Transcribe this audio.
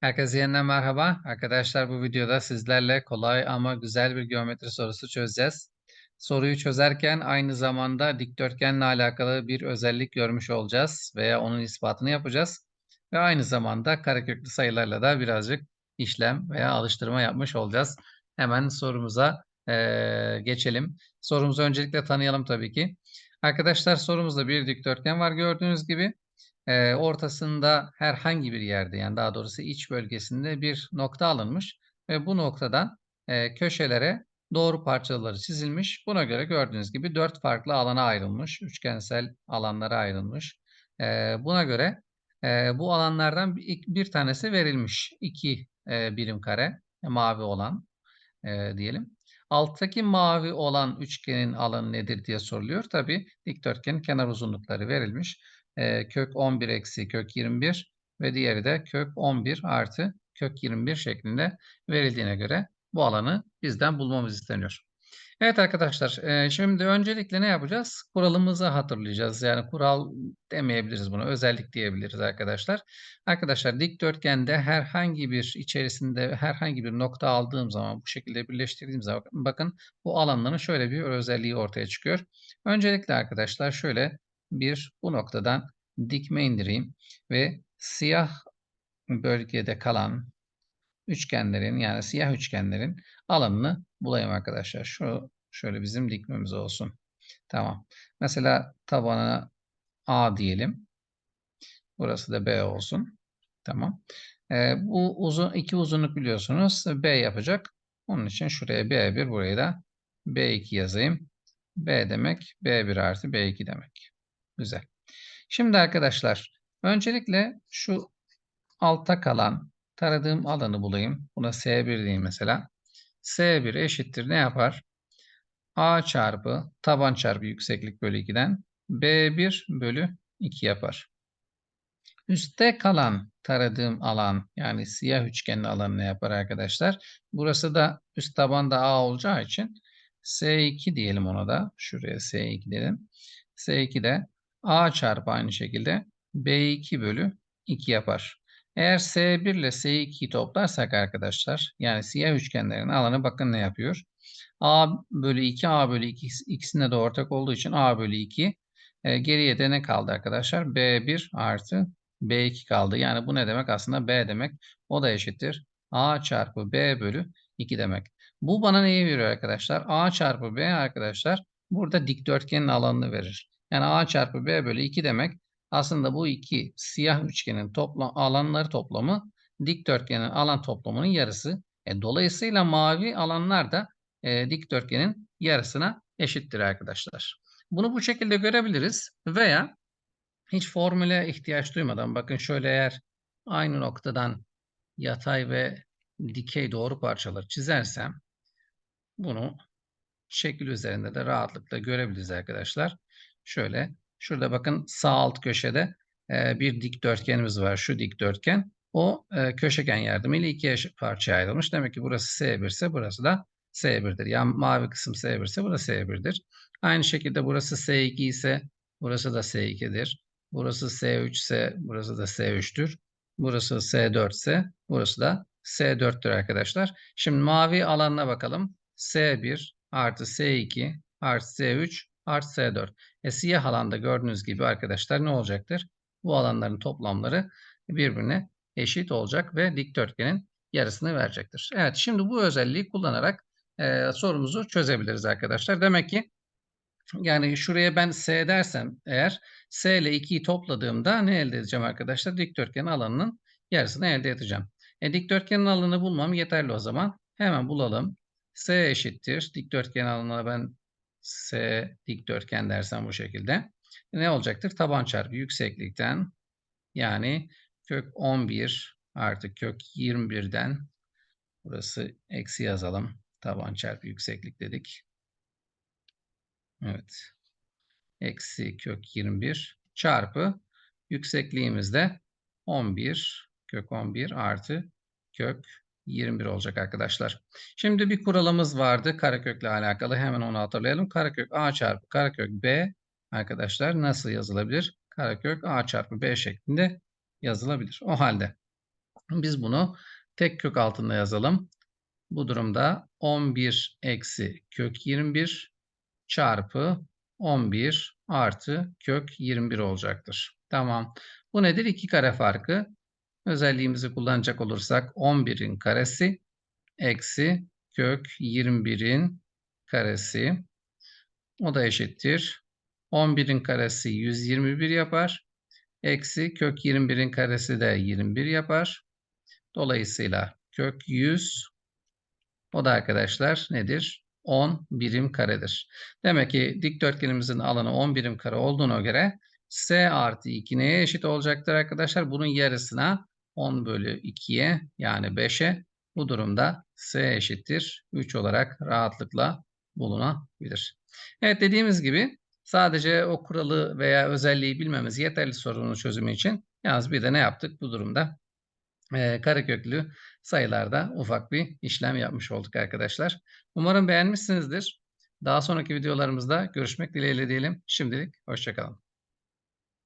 Herkese yeniden merhaba. Arkadaşlar bu videoda sizlerle kolay ama güzel bir geometri sorusu çözeceğiz. Soruyu çözerken aynı zamanda dikdörtgenle alakalı bir özellik görmüş olacağız veya onun ispatını yapacağız. Ve aynı zamanda kareköklü sayılarla da birazcık işlem veya alıştırma yapmış olacağız. Hemen sorumuza eee, geçelim. Sorumuzu öncelikle tanıyalım tabii ki. Arkadaşlar sorumuzda bir dikdörtgen var gördüğünüz gibi. Eee, ortasında herhangi bir yerde yani daha doğrusu iç bölgesinde bir nokta alınmış ve bu noktadan eee, köşelere doğru parçaları çizilmiş. Buna göre gördüğünüz gibi 4 farklı alana ayrılmış. Üçgensel alanlara ayrılmış. Eee, buna göre eee, bu alanlardan bir, bir tanesi verilmiş. 2 eee, birim kare mavi olan eee, diyelim. Alttaki mavi olan üçgenin alanı nedir diye soruluyor. Tabii dikdörtgenin kenar uzunlukları verilmiş. Eee, kök 11 eksi kök 21 ve diğeri de kök 11 artı kök 21 şeklinde verildiğine göre bu alanı bizden bulmamız isteniyor. Evet arkadaşlar, eee, şimdi öncelikle ne yapacağız? Kuralımızı hatırlayacağız. Yani kural demeyebiliriz buna, özellik diyebiliriz arkadaşlar. Arkadaşlar dikdörtgende herhangi bir içerisinde herhangi bir nokta aldığım zaman bu şekilde birleştirdiğim zaman bakın bu alanların şöyle bir özelliği ortaya çıkıyor. Öncelikle arkadaşlar şöyle bir bu noktadan dikme indireyim ve siyah bölgede kalan üçgenlerin yani siyah üçgenlerin alanını bulayım arkadaşlar. Şu şöyle bizim dikmemiz olsun. Tamam. Mesela tabana A diyelim. Burası da B olsun. Tamam. Ee, bu uzun iki uzunluk biliyorsunuz B yapacak. Onun için şuraya B1 buraya da B2 yazayım. B demek B1 artı B2 demek. Güzel. Şimdi arkadaşlar öncelikle şu altta kalan taradığım alanı bulayım. Buna S1 diyeyim mesela. S1 eşittir ne yapar? A çarpı taban çarpı yükseklik bölü 2'den B1 bölü 2 yapar. Üste kalan taradığım alan yani siyah üçgenin alanı ne yapar arkadaşlar? Burası da üst tabanda A olacağı için S2 diyelim ona da. Şuraya S2 dedim. S2 de A çarpı aynı şekilde B2 bölü 2 yapar. Eğer S1 ile S2'yi toplarsak arkadaşlar yani siyah üçgenlerin alanı bakın ne yapıyor? A bölü 2, A bölü 2 ikisinde de ortak olduğu için A bölü 2 e, geriye de ne kaldı arkadaşlar? B1 artı B2 kaldı. Yani bu ne demek? Aslında B demek. O da eşittir. A çarpı B bölü 2 demek. Bu bana neyi veriyor arkadaşlar? A çarpı B arkadaşlar burada dikdörtgenin alanını verir. Yani A çarpı B bölü 2 demek aslında bu iki siyah üçgenin toplam alanları toplamı dikdörtgenin alan toplamının yarısı. E, dolayısıyla mavi alanlar da e, dikdörtgenin yarısına eşittir arkadaşlar. Bunu bu şekilde görebiliriz veya hiç formüle ihtiyaç duymadan bakın şöyle eğer aynı noktadan yatay ve dikey doğru parçalar çizersem bunu şekil üzerinde de rahatlıkla görebiliriz arkadaşlar. Şöyle şurada bakın sağ alt köşede e, bir dikdörtgenimiz var. Şu dikdörtgen. O e, köşegen yardımıyla ikiye parçaya ayrılmış. Demek ki burası S1 ise burası da S1'dir. Yani mavi kısım S1 ise burası S1'dir. Aynı şekilde burası S2 ise burası da S2'dir. Burası S3 ise burası da S3'tür. Burası S4 ise burası da S4'tür arkadaşlar. Şimdi mavi alanına bakalım. S1 artı S2 artı S3 artı S4. E, siyah alanda gördüğünüz gibi arkadaşlar ne olacaktır? Bu alanların toplamları birbirine eşit olacak ve dikdörtgenin yarısını verecektir. Evet şimdi bu özelliği kullanarak e, sorumuzu çözebiliriz arkadaşlar. Demek ki yani şuraya ben S dersem eğer S ile 2'yi topladığımda ne elde edeceğim arkadaşlar? Dikdörtgen alanının yarısını elde edeceğim. E, dikdörtgenin alanını bulmam yeterli o zaman. Hemen bulalım. S eşittir. Dikdörtgen alanına ben S dikdörtgen dersem bu şekilde. Ne olacaktır? Taban çarpı yükseklikten yani kök 11 artı kök 21'den burası eksi yazalım. Taban çarpı yükseklik dedik. Evet. Eksi kök 21 çarpı yüksekliğimizde 11 kök 11 artı kök 21 olacak arkadaşlar. Şimdi bir kuralımız vardı karekökle alakalı. Hemen onu hatırlayalım. Karekök a çarpı karekök b arkadaşlar nasıl yazılabilir? Karekök a çarpı b şeklinde yazılabilir. O halde Biz bunu tek kök altında yazalım. Bu durumda 11 eksi kök 21 çarpı 11 artı kök 21 olacaktır. Tamam. Bu nedir? 2 kare farkı. Özelliğimizi kullanacak olursak 11'in karesi eksi kök 21'in karesi. O da eşittir. 11'in karesi 121 yapar. Eksi kök 21'in karesi de 21 yapar. Dolayısıyla kök 100 o da arkadaşlar nedir? 10 birim karedir. Demek ki dikdörtgenimizin alanı 10 birim kare olduğuna göre S artı 2 neye eşit olacaktır arkadaşlar? Bunun yarısına 10 bölü 2'ye yani 5'e bu durumda S eşittir 3 olarak rahatlıkla bulunabilir. Evet dediğimiz gibi sadece o kuralı veya özelliği bilmemiz yeterli sorunun çözümü için. Yalnız bir de ne yaptık bu durumda? Ee, kareköklü sayılarda ufak bir işlem yapmış olduk arkadaşlar. Umarım beğenmişsinizdir. Daha sonraki videolarımızda görüşmek dileğiyle diyelim. Şimdilik hoşçakalın.